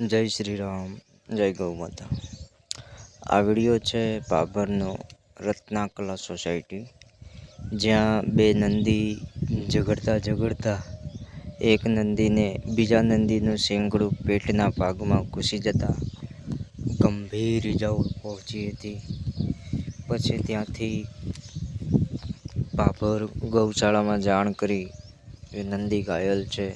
જય શ્રી રામ જય ગૌ માતા. આ વીડિયો છે બાબરનો રત્નાકલા સોસાયટી, જ્યાં બે નંદી ઝઘડતા ઝઘડતા, એક નંદીને બીજા નંદીનું શેંગડું પેટના ભાગમાં ઘૂસી જતા ગંભીર ઇજાઓ પહોંચી હતી. પછી ત્યાંથી બાબર ગૌશાળામાં જાણ કરી, એ નંદી ઘાયલ છે.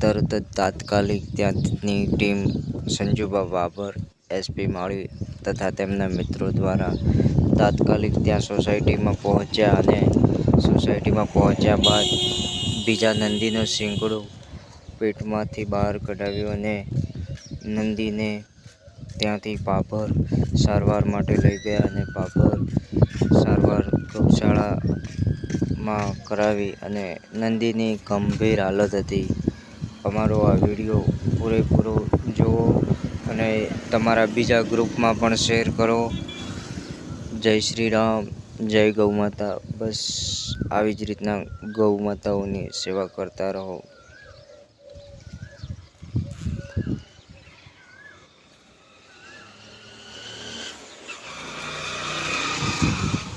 તરત જ તાત્કાલિક ત્યાંની ટીમ સંજુબા બાબર એસપી માળી તથા તેમના મિત્રો દ્વારા તાત્કાલિક ત્યાં સોસાયટીમાં પહોંચ્યા અને સોસાયટીમાં પહોંચ્યા બાદ બીજા નંદીનો શિંગડો પેટમાંથી બહાર કઢાવ્યો અને નંદીને ત્યાંથી પાપર સારવાર માટે લઈ ગયા અને પાપર સારવાર ગૌશાળામાં કરાવી અને નંદીની ગંભીર હાલત હતી. અમારો આ વીડિયો પૂરેપૂરો જુઓ અને તમારા બીજા ગ્રુપમાં પણ શેર કરો. જય શ્રી રામ, જય ગૌ માતા. બસ આવી જ રીતના ગૌ માતાઓની સેવા કરતા રહો. you